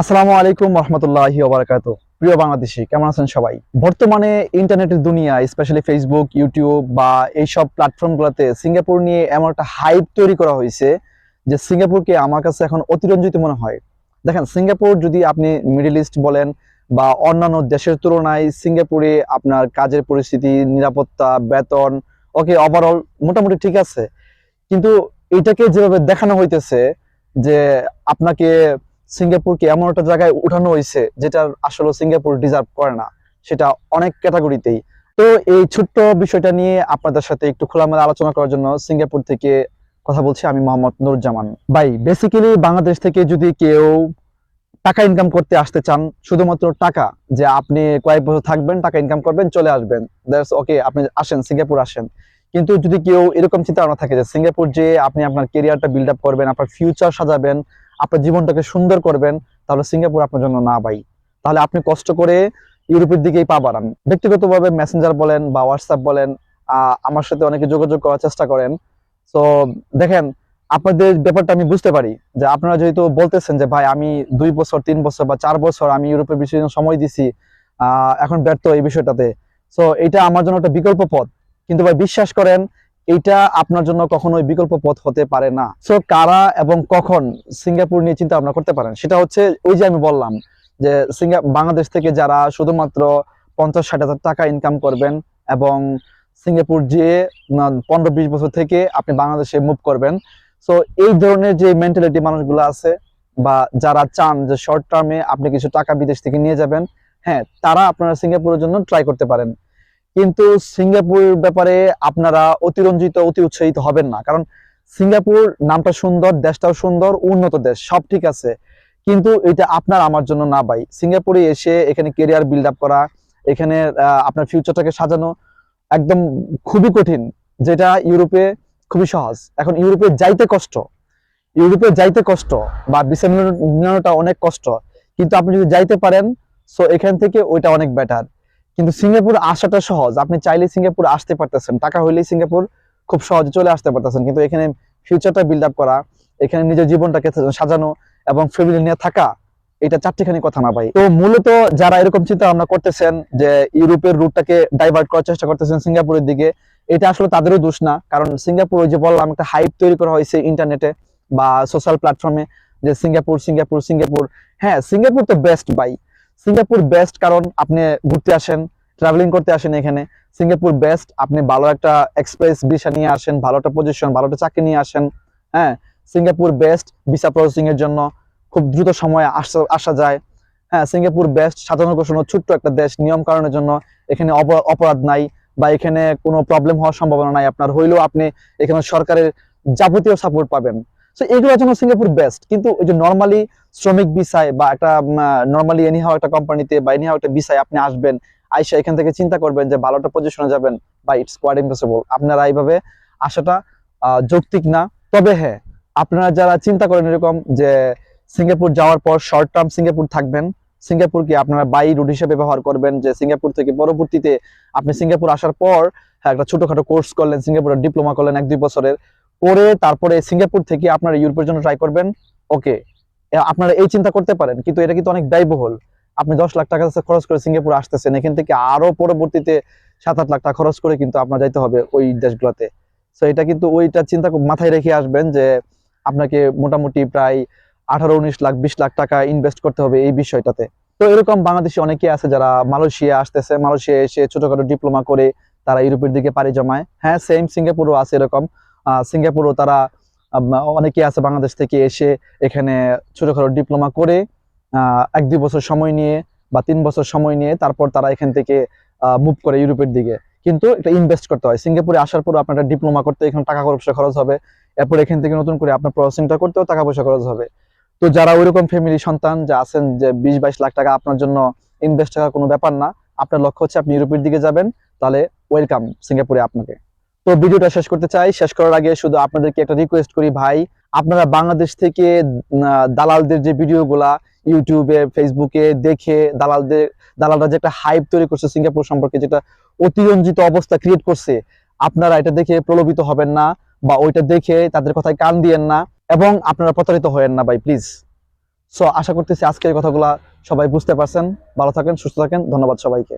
আসসালামু আলাইকুম রহমতুল্লাহি ওবরাকাত। প্রিয় বাংলাদেশি, কেমন আছেন সবাই? বর্তমানে ইন্টারনেটের দুনিয়া স্পেশালি ফেসবুক ইউটিউব বা এইসব প্ল্যাটফর্মগুলোতে সিঙ্গাপুর নিয়ে এমন একটা হাইপ তৈরি করা হয়েছে যে সিঙ্গাপুরকে আমার কাছে এখন অতিরঞ্জিত মনে হয়। দেখেন, সিঙ্গাপুর যদি আপনি মিডল ইস্ট বলেন বা অন্যান্য দেশের তুলনায় সিঙ্গাপুরে আপনার কাজের পরিস্থিতি, নিরাপত্তা, বেতন ওকে ওভারঅল মোটামুটি ঠিক আছে। কিন্তু এটাকে যেভাবে দেখানো হইতেছে যে আপনাকে সিঙ্গাপুরকে এমন একটা জায়গায় উঠানো হয়েছে যেটার আসলে সিঙ্গাপুর ডিজার্ভ করে না? সেটা অনেক ক্যাটাগরিতেই। তো এই ছোট্ট বিষয়টা নিয়ে আপনাদের সাথে একটু খোলামেলা আলোচনা করার জন্য সিঙ্গাপুর থেকে কথা বলছি আমি মোহাম্মদ নুরুজ্জামান। ভাই বেসিক্যালি বাংলাদেশ থেকে যদি কেউ টাকা ইনকাম করতে আসতে চান, শুধুমাত্র টাকা যে আপনি কয়েক বছর থাকবেন, টাকা ইনকাম করবেন, চলে আসবেন। দ্যাটস ওকে আপনি আসেন, সিঙ্গাপুর আসেন। কিন্তু যদি কেউ এরকম চিন্তা ভাবনা থাকে যে সিঙ্গাপুর যে আপনি আপনার কেরিয়ারটা বিল্ড আপ করবেন, আপনার ফিউচার সাজাবেন আপনার জীবনটাকে সুন্দর করবেন, তাহলে সিঙ্গাপুর আপনার জন্য না ভাই। তাহলে আপনি কষ্ট করে ইউরোপের দিকেই পা বাড়ান। ব্যক্তিগতভাবে মেসেঞ্জার বলেন বা হোয়াটসঅ্যাপ বলেন আমার সাথে অনেকে যোগাযোগ করার চেষ্টা করেন। তো দেখেন, আপনাদের ব্যাপারটা আমি বুঝতে পারি যে আপনারা যেহেতু বলতেছেন যে, ভাই, আমি দুই বছর, তিন বছর বা চার বছর আমি ইউরোপের বিষয়ে সময় দিছি এখন ব্যর্থ এই বিষয়টাতে। সো এটা আমার জন্য একটা বিকল্প পথ। কিন্তু ভাই, বিশ্বাস করেন এইটা আপনার জন্য কখনোই বিকল্প পথ হতে পারে না। সো কারা এবং কখন সিঙ্গাপুর নিয়ে চিন্তা ভাবনা করতে পারেন? সেটা হচ্ছে ওই যে আমি বললাম যে সিঙ্গা বাংলাদেশ থেকে যারা শুধুমাত্র পঞ্চাশ ষাট হাজার টাকা ইনকাম করবেন এবং সিঙ্গাপুর যে পনেরো বিশ বছর থেকে আপনি বাংলাদেশে মুভ করবেন। সো এই ধরনের যে মেন্টালিটি মানুষগুলো আছে বা যারা চান যে শর্ট টার্মে আপনি কিছু টাকা বিদেশ থেকে নিয়ে যাবেন হ্যাঁ তারা আপনারা সিঙ্গাপুরের জন্য ট্রাই করতে পারেন। কিন্তু সিঙ্গাপুর ব্যাপারে আপনারা অতিরঞ্জিত, অতি উৎসাহিত হবেন না। কারণ সিঙ্গাপুর নামটা সুন্দর, দেশটাও সুন্দর, উন্নত দেশ, সব ঠিক আছে। কিন্তু এটা আপনার আমার জন্য না ভাই। সিঙ্গাপুরে এসে এখানে কেরিয়ার বিল্ড আপ করা, এখানে আপনার ফিউচারটাকে সাজানো একদম খুবই কঠিন, যেটা ইউরোপে খুবই সহজ। এখন ইউরোপে যাইতে কষ্ট, ইউরোপে যাইতে কষ্ট বা ভিসা মিলানোটা অনেক কষ্ট। কিন্তু আপনি যদি যাইতে পারেন সো এখান থেকে ওইটা অনেক বেটার কিন্তু সিঙ্গাপুর আসাটা সহজ। আপনি চাইলে সিঙ্গাপুর আসতে পারতেছেন। টাকা হইলেই সিঙ্গাপুর খুব সহজে চলে আসতে পারতেছেন। কিন্তু এখানে ফিউচারটা বিল্ড আপ করা, এখানে নিজের জীবনটাকে সাজানো এবং ফ্যামিলি নিয়ে থাকা, এটা চারটিখানি কথা না ভাই। তো মূলত যারা এরকম চিন্তা ভাবনা করতেছেন যে ইউরোপের রুটটাকে ডাইভার্ট করার চেষ্টা করতেছেন সিঙ্গাপুরের দিকে, এটা আসলে তাদেরও দোষ না। কারণ সিঙ্গাপুর ওই যে বললাম, একটা হাইপ তৈরি করা হয়েছে ইন্টারনেটে বা সোশ্যাল প্ল্যাটফর্মে যে সিঙ্গাপুর সিঙ্গাপুর সিঙ্গাপুর। হ্যাঁ সিঙ্গাপুর তো বেস্ট ভাই। সিঙ্গাপুর বেস্ট কারণ আপনি ঘুরতে আসেন ট্রাভেলিং করতে আসেন এখানে। সিঙ্গাপুর বেস্ট আপনি ভালো একটা এক্সপ্রেস ভিসা নিয়ে আসেন, ভালো একটা পজিশন ভালো একটা চাকরি নিয়ে আসেন হ্যাঁ? সিঙ্গাপুর বেস্ট ভিসা প্রসেসিং এর জন্য খুব দ্রুত সময়ে আসা আসা যায়। হ্যাঁ সিঙ্গাপুর বেস্ট সাধারণ ঘোষণা ছোট্ট একটা দেশ, নিয়ম কারণের জন্য এখানে অপরাধ নাই বা এখানে কোনো প্রবলেম হওয়ার সম্ভাবনা নাই। আপনার হইলেও আপনি এখানে সরকারের যাবতীয় সাপোর্ট পাবেন। তো এগুলোর জন্য সিঙ্গাপুর বেস্ট কিন্তু ওই যে নর্মালি শ্রমিক ভিসায় বা একটা নর্মালি এনিহাও একটা কোম্পানিতে বা এনিহাও একটা ভিসায় আপনি আসবেন আইসা এখান থেকে চিন্তা করবেন যে ভালোটা পজিশনে যাবেন বা ইটস কোয়াইট ইম্পসিবল আপনারা এইভাবে আসাটা যৌক্তিক না। তবে হ্যাঁ আপনারা যারা চিন্তা করেন এরকম যে সিঙ্গাপুর যাওয়ার পর শর্ট টার্ম সিঙ্গাপুর থাকবেন সিঙ্গাপুরকে আপনারা বাই রুট হিসেবে ব্যবহার করবেন যে সিঙ্গাপুর থেকে পরবর্তীতে আপনি সিঙ্গাপুর আসার পর হ্যাঁ, একটা ছোটখাটো কোর্স করলেন সিঙ্গাপুরের ডিপ্লোমা করলেন এক দুই বছরের করে তারপরে সিঙ্গাপুর থেকে আপনারা ইউরোপের জন্য ট্রাই করবেন। ওকে আপনারা এই চিন্তা করতে পারেন, কিন্তু এটা কিন্তু অনেক ব্যয়বহুল। আপনি দশ লাখ টাকা খরচ করে সিঙ্গাপুর আসতেছেন, এখান থেকে আরও পরবর্তীতে সাত আট লাখ টাকা খরচ করে কিন্তু আপনার যাইতে হবে ওই দেশগুলোতে। তো এটা কিন্তু ওইটা চিন্তা মাথায় রেখে আসবেন যে আপনাকে মোটামুটি প্রায় আঠারো, উনিশ লাখ, বিশ লাখ টাকা ইনভেস্ট করতে হবে এই বিষয়টাতে। তো এরকম বাংলাদেশি অনেকে আছে যারা মালয়েশিয়া আসতেছে, মালয়েশিয়া এসে ছোটখাটো ডিপ্লোমা করে তারা ইউরোপের দিকে পাড়ি জমায়। হ্যাঁ সেম সিঙ্গাপুরও আছে এরকম। সিঙ্গাপুরও তারা অনেকে আছে বাংলাদেশ থেকে এসে এখানে ছোটখাটো ডিপ্লোমা করে এক দুই বছর সময় নিয়ে বা তিন বছর সময় নিয়ে তারপর তারা এখান থেকে মুভ করে ইউরোপের দিকে। কিন্তু এটা ইনভেস্ট করতে হয়। সিঙ্গাপুরে আসার পর আপনার ডিপ্লোমা করতে এখানে টাকা পয়সা খরচ হবে। এরপর এখান থেকে নতুন করে আপনার প্রসেসিংটা করতেও টাকা পয়সা খরচ হবে। তো যারা ওইরকম ফ্যামিলি সন্তান যে আছেন যে বিশ বাইশ লাখ টাকা আপনার জন্য ইনভেস্ট করার কোনো ব্যাপার না, আপনার লক্ষ্য হচ্ছে আপনি ইউরোপের দিকে যাবেন, তাহলে ওয়েলকাম সিঙ্গাপুরে আপনাকে। তো ভিডিওটা শেষ করতে চাই। শেষ করার আগে শুধু আপনাদেরকে একটা রিকোয়েস্ট করি ভাই। আপনারা বাংলাদেশ থেকে দালালদের যে ভিডিওগুলা ইউটিউবে, ফেসবুকে দেখে দালালদের, দালালরা যে একটা হাইপ তৈরি করছে সিঙ্গাপুর সম্পর্কে, যেটা অতিরঞ্জিত অবস্থা ক্রিয়েট করছে, আপনারা এটা দেখে প্রলোভিত হবেন না বা ওইটা দেখে তাদের কথায় কান দিয়েন না এবং আপনারা প্রতারিত হয়েন না ভাই প্লিজ সো আশা করতেছি আজকের কথাগুলা সবাই বুঝতে পারছেন। ভালো থাকেন, সুস্থ থাকেন। ধন্যবাদ সবাইকে।